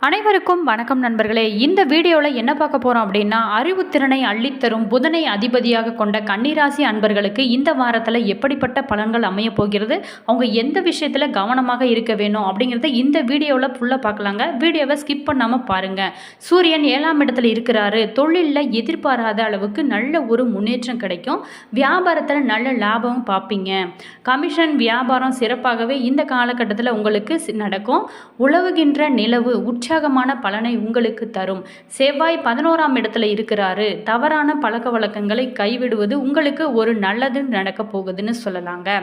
அனைவருக்கும் வணக்கம் நண்பர்களே. இந்த வீடியோவில் என்ன பார்க்க போகிறோம் அப்படின்னா அறிவுத்திறனை அள்ளித்தரும் புதனை அதிபதியாக கொண்ட கன்னிராசி அன்பர்களுக்கு இந்த வாரத்தில் எப்படிப்பட்ட பலன்கள் அமைய போகிறது அவங்க எந்த விஷயத்தில் கவனமாக இருக்க வேணும் அப்படிங்கிறத இந்த வீடியோவில் ஃபுல்லாக பார்க்கலாங்க. வீடியோவை ஸ்கிப் பண்ணாமல் பாருங்கள் சூரியன் ஏழாம் இடத்துல இருக்கிறாரு. தொழிலில் எதிர்பாராத அளவுக்கு நல்ல ஒரு முன்னேற்றம் கிடைக்கும். வியாபாரத்தில் நல்ல லாபமும் பார்ப்பீங்க கமிஷன் வியாபாரம் சிறப்பாகவே இந்த காலகட்டத்தில் உங்களுக்கு நடக்கும். உழவுகின்ற நிலவு உற்சாகமான பலனை உங்களுக்கு தரும். செவ்வாய் பதினோராம் இடத்துல இருக்கிறாரு. தவறான பழக்க வழக்கங்களை கைவிடுவது உங்களுக்கு ஒரு நல்லது நடக்க போகுதுன்னு சொல்லலாங்க.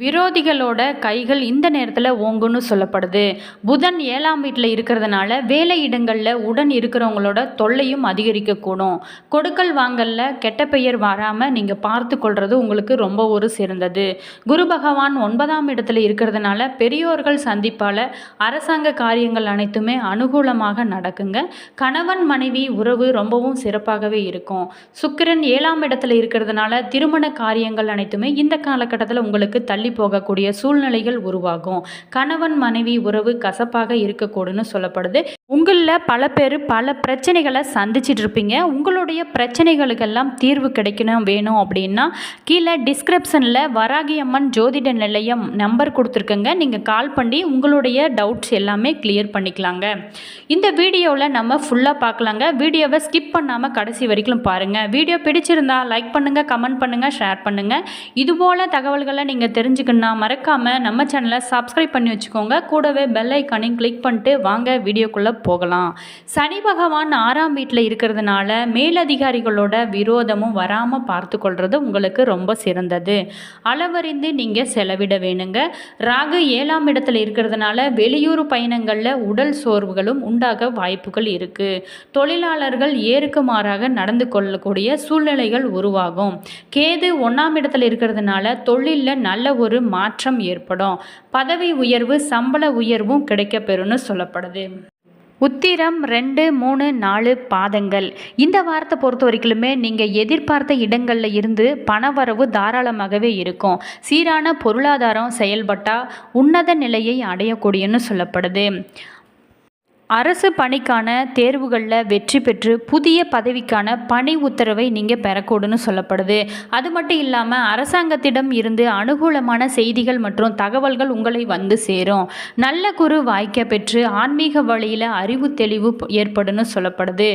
விரோதிகளோட கைகள் இந்த நேரத்தில் ஓங்குன்னு சொல்லப்படுது. புதன் ஏழாம் வீட்டில் இருக்கிறதுனால வேலை இடங்களில் உடன் இருக்கிறவங்களோட தொல்லையும் அதிகரிக்கக்கூடும். கொடுக்கல் வாங்கலில் கெட்ட பெயர் வராமல் நீங்கள் பார்த்து கொள்வது உங்களுக்கு ரொம்ப ஒரு சிறந்தது. குரு பகவான் ஒன்பதாம் இடத்துல இருக்கிறதுனால பெரியோர்கள் சந்திப்பால் அரசாங்க காரியங்கள் அனைத்துமே அனுகூலமாக நடக்குங்க. கணவன் மனைவி உறவு ரொம்பவும் சிறப்பாகவே இருக்கும். சுக்கிரன் ஏழாம் இடத்துல இருக்கிறதுனால திருமண காரியங்கள் அனைத்துமே இந்த காலகட்டத்தில் உங்களுக்கு தள்ளி போகக்கூடிய சூழ்நிலைகள் உருவாகும். கணவன் மனைவி உறவு கசப்பாக இருக்கக்கூடும்னு சொல்லப்படுது. உங்களில் பல பேர் பல பிரச்சனைகளை சந்திச்சிட்டு இருப்பீங்க. உங்களுடைய பிரச்சனைகளுக்கெல்லாம் தீர்வு கிடைக்கணும் வேணும் அப்படின்னா கீழே டிஸ்கிரிப்ஷனில் வராகி அம்மன் ஜோதிட நிலையம் நம்பர் கொடுத்துருக்கங்க. நீங்கள் கால் பண்ணி உங்களுடைய டவுட்ஸ் எல்லாமே கிளியர் பண்ணிக்கலாங்க. இந்த வீடியோவில் நம்ம ஃபுல்லாக பார்க்கலாங்க. வீடியோவை ஸ்கிப் பண்ணாமல் கடைசி வரைக்கும் பாருங்கள் வீடியோ பிடிச்சிருந்தா லைக் பண்ணுங்கள் கமெண்ட் பண்ணுங்கள் ஷேர் பண்ணுங்கள் இதுபோல் தகவல்களை நீங்கள் தெரிஞ்சுக்கணுன்னா மறக்காமல் நம்ம சேனலை சப்ஸ்கிரைப் பண்ணி வச்சுக்கோங்க. கூடவே பெல் ஐக்கானையும் கிளிக் பண்ணிட்டு வாங்க. வீடியோக்குள்ளே போகலாம். சனி பகவான் ஆறாம் வீட்டில் இருக்கிறதுனால மேலதிகாரிகளோட விரோதமும் வராமல் பார்த்து கொள்வது உங்களுக்கு ரொம்ப சிறந்தது. அளவறிந்து நீங்கள் செலவிட வேணுங்க. ராகு ஏழாம் இடத்துல இருக்கிறதுனால வெளியூர் பயணங்களில் உடல் சோர்வுகளும் உண்டாக வாய்ப்புகள் இருக்குது தொழிலாளர்கள் ஏறுக்கு மாறாக நடந்து கொள்ளக்கூடிய சூழ்நிலைகள் உருவாகும். கேது ஒன்றாம் இடத்துல இருக்கிறதுனால தொழிலில் நல்ல ஒரு மாற்றம் ஏற்படும். பதவி உயர்வு சம்பள உயர்வும் கிடைக்கப்பெறும்னு சொல்லப்படுது. உத்திரம் ரெண்டு மூணு நாலு பாதங்கள். இந்த வாரத்தை பொறுத்த வரைக்குமே நீங்கள் எதிர்பார்த்த இடங்களில் இருந்து பணவரவு தாராளமாகவே இருக்கும். சீரான பொருளாதாரம் செயல்பட்டால் உன்னத நிலையை அடையக்கூடியன்னு சொல்லப்படுது. அரசு பணிக்கான தேர்வுகளில் வெற்றி பெற்று புதிய பதவிக்கான பணி உத்தரவை நீங்கள் பெறக்கூடும்னு சொல்லப்படுது. அது மட்டும் இல்லாமல் அரசாங்கத்திடம் இருந்து அனுகூலமான செய்திகள் மற்றும் தகவல்கள் உங்களை வந்து சேரும். நல்ல குரு வாய்க்க பெற்று ஆன்மீக வழியில் அறிவு தெளிவு ஏற்படுன்னு ஏற்படும்னு சொல்லப்படுது.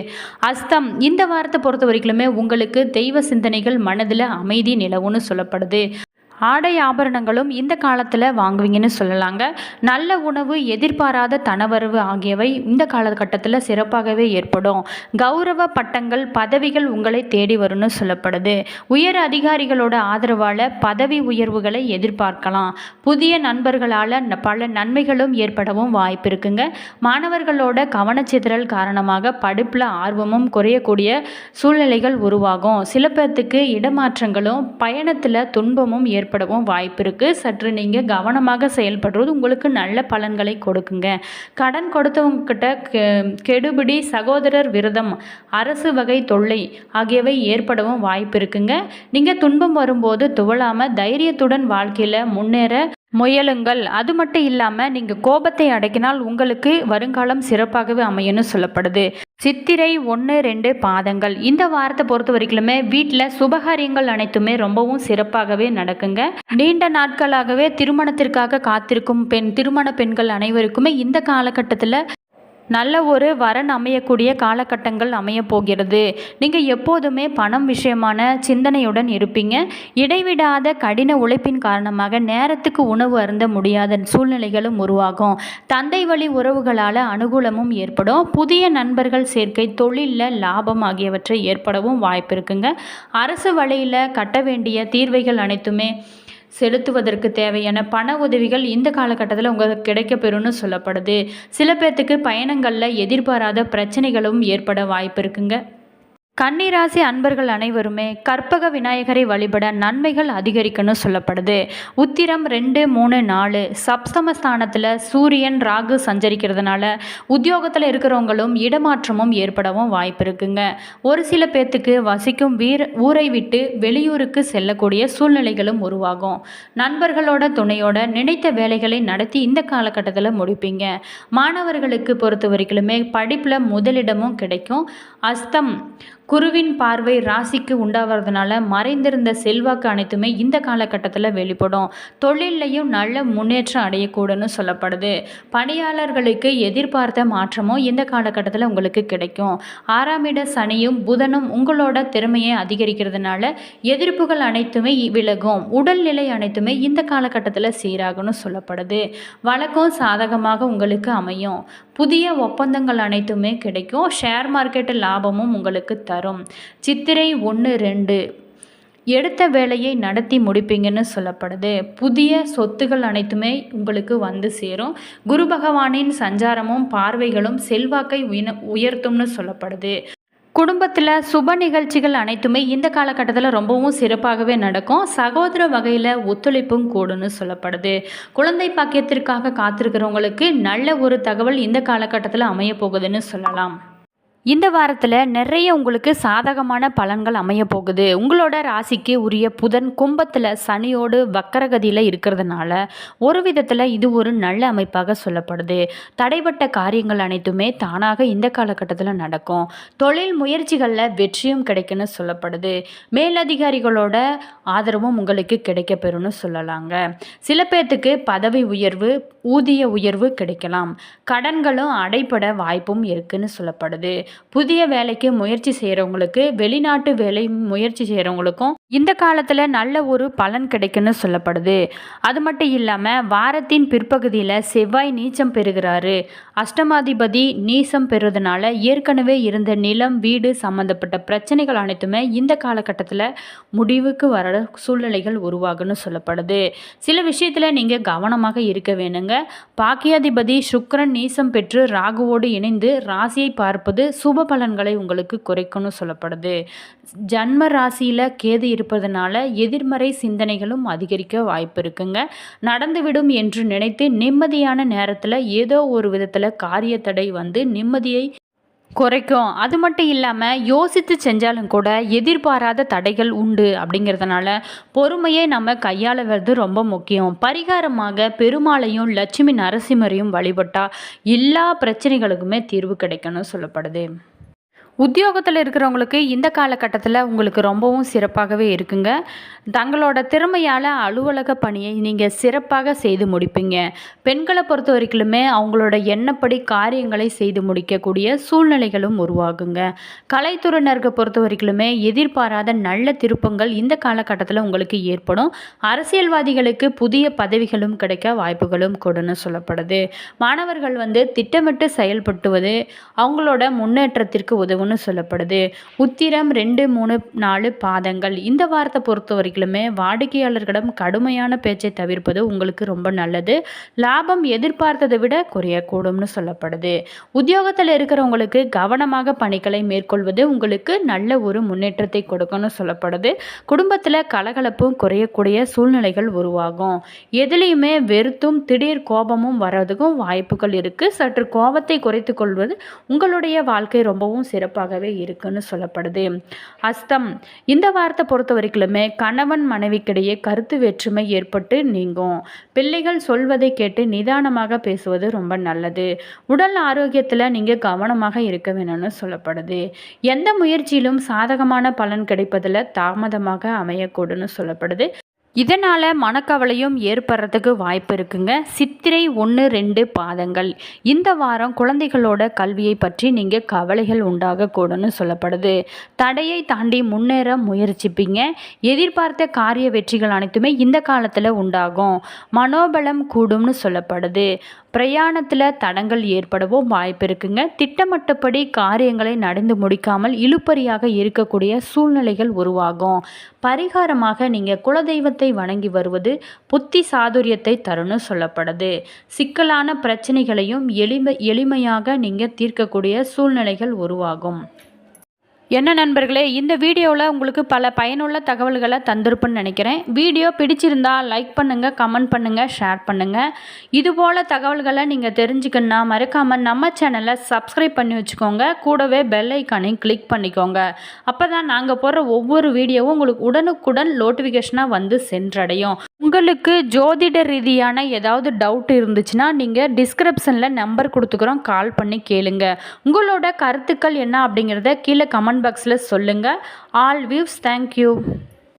அஸ்தம் இந்த வாரத்தை பொறுத்த வரைக்குமே உங்களுக்கு தெய்வ சிந்தனைகள் மனதில் அமைதி நிலவுன்னு சொல்லப்படுது. ஆடை ஆபரணங்களும் இந்த காலத்தில் வாங்குவீங்கன்னு சொல்லலாங்க. நல்ல உணவு எதிர்பாராத தனவரவு ஆகியவை இந்த காலகட்டத்தில் சிறப்பாகவே ஏற்படும். கௌரவ பட்டங்கள் பதவிகள் உங்களை தேடி வரும்னு சொல்லப்படுது. உயர் அதிகாரிகளோட ஆதரவால் பதவி உயர்வுகளை எதிர்பார்க்கலாம். புதிய நண்பர்களால் பல நன்மைகளும் ஏற்படவும் வாய்ப்பு இருக்குங்க. மாணவர்களோட கவனச்சிதறல் காரணமாக படிப்பில் ஆர்வமும் குறையக்கூடிய சூழ்நிலைகள் உருவாகும். சில பேர்த்துக்கு இடமாற்றங்களும் பயணத்தில் துன்பமும் ஏற்படும் ஏற்படவும் வாய்ப்பு இருக்குது சற்று நீங்கள் கவனமாக செயல்படுறது உங்களுக்கு நல்ல பலன்களை கொடுக்குங்க. கடன் கொடுத்தவங்கக்கிட்ட கெ- கெடுபிடி சகோதரர் விரதம் அரசு வகை தொல்லை ஆகியவை ஏற்படவும் வாய்ப்பு இருக்குங்க. நீங்கள் துன்பம் வரும்போது துவளாமல் தைரியத்துடன் வாழ்க்கையில் முன்னேற முயலுங்கள். அது மட்டும் இல்லாமல் நீங்கள் கோபத்தை அடக்கினால் உங்களுக்கு வருங்காலம் சிறப்பாகவே அமையும்னு சொல்லப்படுது. சித்திரை ஒன்று ரெண்டு பாதங்கள். இந்த வாரத்தை பொறுத்த வரைக்குமே வீட்டில் சுபகாரியங்கள் அனைத்துமே ரொம்பவும் சிறப்பாகவே நடக்குங்க. நீண்ட நாட்களாகவே திருமணத்திற்காக காத்திருக்கும் பெண் திருமண பெண்கள் அனைவருக்குமே இந்த காலகட்டத்தில் நல்ல ஒரு வரன் அமையக்கூடிய காலகட்டங்கள் அமைய போகிறது. நீங்கள் எப்போதுமே பணம் விஷயமான சிந்தனையுடன் இருப்பீங்க. இடைவிடாத கடின உழைப்பின் காரணமாக நேரத்துக்கு உணவு அருந்த முடியாத சூழ்நிலைகளும் உருவாகும். தந்தை வழி உறவுகளால் அனுகூலமும் ஏற்படும். புதிய நண்பர்கள் சேர்க்கை தொழிலில் லாபம் ஆகியவற்றை ஏற்படவும் வாய்ப்பு இருக்குங்க. அரசு வழியில் கட்ட வேண்டிய தீர்வைகள் அனைத்துமே செலுத்துவதற்கு தேவையான பண உதவிகள் இந்த காலகட்டத்தில் உங்களுக்கு கிடைக்கப்பெறும்னு சொல்லப்படுது. சில பேர்த்துக்கு பயணங்களில் எதிர்பாராத பிரச்சனைகளும் ஏற்பட வாய்ப்பு இருக்குங்க. கன்னிராசி அன்பர்கள் அனைவருமே கற்பக விநாயகரை வழிபட நன்மைகள் அதிகரிக்கணும் சொல்லப்படுது. உத்திரம் ரெண்டு மூணு நாலு. சப்தமஸ்தானத்தில் சூரியன் ராகு சஞ்சரிக்கிறதுனால உத்தியோகத்தில் இருக்கிறவங்களும் இடமாற்றமும் ஏற்படவும் வாய்ப்பு இருக்குங்க. ஒரு சில பேர்த்துக்கு வசிக்கும் வீர் ஊரை விட்டு வெளியூருக்கு செல்லக்கூடிய சூழ்நிலைகளும் உருவாகும். நண்பர்களோட துணையோட நினைத்த வேலைகளை நடத்தி இந்த காலகட்டத்தில் முடிப்பீங்க. மாணவர்களுக்கு பொறுத்த வரைக்குமே படிப்பில் முதலிடமும் கிடைக்கும். அஸ்தம் குருவின் பார்வை ராசிக்கு உண்டாகிறதுனால மறைந்திருந்த செல்வாக்கு அனைத்துமே இந்த காலகட்டத்தில் வெளிப்படும். தொழிலையும் நல்ல முன்னேற்றம் அடையக்கூடும்னு சொல்லப்படுது. பணியாளர்களுக்கு எதிர்பார்த்த மாற்றமும் இந்த காலகட்டத்தில் உங்களுக்கு கிடைக்கும். ஆறாம் இட சனியும் புதனும் உங்களோட திறமையை அதிகரிக்கிறதுனால எதிர்ப்புகள் அனைத்துமே விலகும். உடல்நிலை அனைத்துமே இந்த காலகட்டத்தில் சீராகும்னு சொல்லப்படுது. வழக்கம் சாதகமாக உங்களுக்கு அமையும். புதிய ஒப்பந்தங்கள் அனைத்துமே கிடைக்கும். ஷேர் மார்க்கெட்டு லாபமும் உங்களுக்கு தரும். சித்திரை ஒன்று ரெண்டு. எடுத்த வேலையை நடத்தி முடிப்பீங்கன்னு சொல்லப்படுது. புதிய சொத்துகள் அனைத்துமே உங்களுக்கு வந்து சேரும். குரு பகவானின் சஞ்சாரமும் பார்வைகளும் செல்வாக்கை உயன உயர்த்தும்னு சொல்லப்படுது. குடும்பத்தில் சுப நிகழ்ச்சிகள் அனைத்துமே இந்த காலகட்டத்தில் ரொம்பவும் சிறப்பாகவே நடக்கும். சகோதர வகையில் ஒத்துழைப்பும் கூடுன்னு சொல்லப்படுது. குழந்தை பாக்கியத்திற்காக காத்திருக்கிறவங்களுக்கு நல்ல ஒரு தகவல் இந்த காலகட்டத்தில் அமைய போகுதுன்னு சொல்லலாம். இந்த வாரத்தில் நிறைய உங்களுக்கு சாதகமான பலன்கள் அமைய போகுது. உங்களோட ராசிக்கு உரிய புதன் கும்பத்தில் சனியோடு வக்கரகதியில் இருக்கிறதுனால ஒரு விதத்தில் இது ஒரு நல்ல அமைப்பாக சொல்லப்படுது. தடைப்பட்ட காரியங்கள் அனைத்துமே தானாக இந்த காலகட்டத்தில் நடக்கும். தொழில் முயற்சிகளில் வெற்றியும் கிடைக்குன்னு சொல்லப்படுது. மேலதிகாரிகளோட ஆதரவும் உங்களுக்கு கிடைக்கப்பெறும்னு சொல்லலாங்க. சில பேர்த்துக்கு பதவி உயர்வு ஊதிய உயர்வு கிடைக்கலாம். கடன்களும் அடைப்பட வாய்ப்பும் இருக்குன்னு சொல்லப்படுது. புதிய வேலைக்கு முயற்சி செய்கிறவங்களுக்கு வெளிநாட்டு வேலை முயற்சி செய்கிறவங்களுக்கும் இந்த காலத்தில் நல்ல ஒரு பலன் கிடைக்குன்னு சொல்லப்படுது. அது மட்டும் இல்லாமல் வாரத்தின் பிற்பகுதியில் செவ்வாய் நீச்சம் பெறுகிறாரு. அஷ்டமாதிபதி நீசம் பெறுவதனால ஏற்கனவே இருந்த நிலம் வீடு சம்மந்தப்பட்ட பிரச்சனைகள் அனைத்துமே இந்த காலகட்டத்தில் முடிவுக்கு வர சூழ்நிலைகள் உருவாகுன்னு சொல்லப்படுது. சில விஷயத்தில் நீங்கள் கவனமாக இருக்க வேணுங்க. பாக்கியாதிபதி சுக்கரன் நீசம் பெற்று ராகுவோடு இணைந்து ராசியை பார்ப்பது சுப பலன்களை உங்களுக்கு குறைக்கும்னு சொல்லப்படுது. ஜன்ம ராசியில் கேது இருப்பதனால எதிர்மறை சிந்தனைகளும் அதிகரிக்க வாய்ப்பு இருக்குங்க. நடந்துவிடும் என்று நினைத்து நிம்மதியான நேரத்தில் ஏதோ ஒரு விதத்தில் காரிய தடை வந்து நிம்மதியை குறைக்கும். அது மட்டும் இல்லாமல் யோசித்து செஞ்சாலும் கூட எதிர்பாராத தடைகள் உண்டு அப்படிங்கிறதுனால பொறுமையை நம்ம கையாளுவது ரொம்ப முக்கியம். பரிகாரமாக பெருமாளையும் லட்சுமி நரசிம்மரையும் வழிபட்டால் எல்லா பிரச்சனைகளுக்குமே தீர்வு கிடைக்கணும்னு சொல்லப்படுது. உத்தியோகத்தில் இருக்கிறவங்களுக்கு இந்த காலகட்டத்தில் உங்களுக்கு ரொம்பவும் சிறப்பாகவே இருக்குங்க. தங்களோட திறமையால் அலுவலக பணியை நீங்கள் சிறப்பாக செய்து முடிப்பீங்க. பெண்களை பொறுத்த வரைக்குமே அவங்களோட எண்ணப்படி காரியங்களை செய்து முடிக்கக்கூடிய சூழ்நிலைகளும் உருவாகுங்க. கலைத்துறையினருக்கு பொறுத்த வரைக்குமே எதிர்பாராத நல்ல திருப்பங்கள் இந்த காலகட்டத்தில் உங்களுக்கு ஏற்படும். அரசியல்வாதிகளுக்கு புதிய பதவிகளும் கிடைக்க வாய்ப்புகளும் கொடுன்னு சொல்லப்படுது. மாணவர்கள் வந்து திட்டமிட்டு செயல்பட்டுவது அவங்களோட முன்னேற்றத்திற்கு உதவும் உதவும்னு சொல்லப்படுது. உத்திரம் ரெண்டு மூணு நாலு பாதங்கள். இந்த வாரத்தை பொறுத்த வரைக்குமே வாடிக்கையாளர்களிடம் கடுமையான பேச்சை தவிர்ப்பது உங்களுக்கு ரொம்ப நல்லது. லாபம் எதிர்பார்த்ததை விட குறையக்கூடும்னு சொல்லப்படுது. உத்தியோகத்தில் இருக்கிறவங்களுக்கு கவனமாக பணிகளை மேற்கொள்வது உங்களுக்கு நல்ல ஒரு முன்னேற்றத்தை கொடுக்கும்னு சொல்லப்படுது. குடும்பத்தில் கலகலப்பும் குறையக்கூடிய சூழ்நிலைகள் உருவாகும். எதுலேயுமே வெறுத்தும் திடீர் கோபமும் வர்றதுக்கும் வாய்ப்புகள் இருக்குது சற்று கோபத்தை குறைத்து கொள்வது உங்களுடைய வாழ்க்கை ரொம்பவும் சிறப்பு சிறப்பாகவே இருக்குன்னு சொல்லப்படுது. அஸ்தம். இந்த வார்த்தை பொறுத்த வரைக்குமே கணவன் மனைவிக்கிடையே கருத்து வேற்றுமை ஏற்பட்டு நீங்கும். பிள்ளைகள் சொல்வதை கேட்டு நிதானமாக பேசுவது ரொம்ப நல்லது. உடல் ஆரோக்கியத்தில் நீங்கள் கவனமாக இருக்க வேணும்னு சொல்லப்படுது. எந்த முயற்சியிலும் சாதகமான பலன் கிடைப்பதில் தாமதமாக அமையக்கூடும்னு சொல்லப்படுது. இதனால் மனக்கவலையும் ஏற்படுறதுக்கு வாய்ப்பு இருக்குங்க. சித்திரை ஒன்று ரெண்டு பாதங்கள். இந்த வாரம் குழந்தைகளோட கல்வியை பற்றி நீங்கள் கவலைகள் உண்டாகக்கூடும்னு சொல்லப்படுது. தடையை தாண்டி முன்னேற முயற்சிப்பீங்க. எதிர்பார்த்த காரிய வெற்றிகள் அனைத்துமே இந்த காலத்தில் உண்டாகும். மனோபலம் கூடும்னு சொல்லப்படுது. பிரயாணத்தில் தடங்கள் ஏற்படவும் வாய்ப்பு இருக்குங்க. திட்டமிட்டபடி காரியங்களை நடந்து முடிக்காமல் இழுப்பறியாக இருக்கக்கூடிய சூழ்நிலைகள் உருவாகும். பரிகாரமாக நீங்கள் குலதெய்வத்தை வணங்கி வருவது புத்தி சாதுரியத்தை தரும்னு சொல்லப்படுது. சிக்கலான பிரச்சனைகளையும் எளிமை எளிமையாக நீங்கள் தீர்க்கக்கூடிய சூழ்நிலைகள் உருவாகும். என்ன நண்பர்களே இந்த வீடியோவில் உங்களுக்கு பல பயனுள்ள தகவல்களை தந்திருப்புன்னு நினைக்கிறேன். வீடியோ பிடிச்சிருந்தா லைக் பண்ணுங்கள் கமெண்ட் பண்ணுங்கள் ஷேர் பண்ணுங்கள் இதுபோல் தகவல்களை நீங்கள் தெரிஞ்சுக்கணுன்னா மறக்காமல் நம்ம சேனலை சப்ஸ்கிரைப் பண்ணி வச்சுக்கோங்க. கூடவே பெல் ஐக்கானையும் கிளிக் பண்ணிக்கோங்க. அப்போ தான் நாங்கள் போடுற ஒவ்வொரு வீடியோவும் உங்களுக்கு உடனுக்குடன் நோட்டிஃபிகேஷனாக வந்து சென்றடையும். உங்களுக்கு ஜோதிட ரீதியான ஏதாவது டவுட் இருந்துச்சுன்னா நீங்கள் டிஸ்கிரிப்ஷனில் நம்பர் கொடுத்துக்குறோம். கால் பண்ணி கேளுங்க. உங்களோட கருத்துக்கள் என்ன அப்படிங்கிறத கீழே கமெண்ட் பாக்ஸில் சொல்லுங்கள் ஆல் வியூஸ் தேங்க்யூ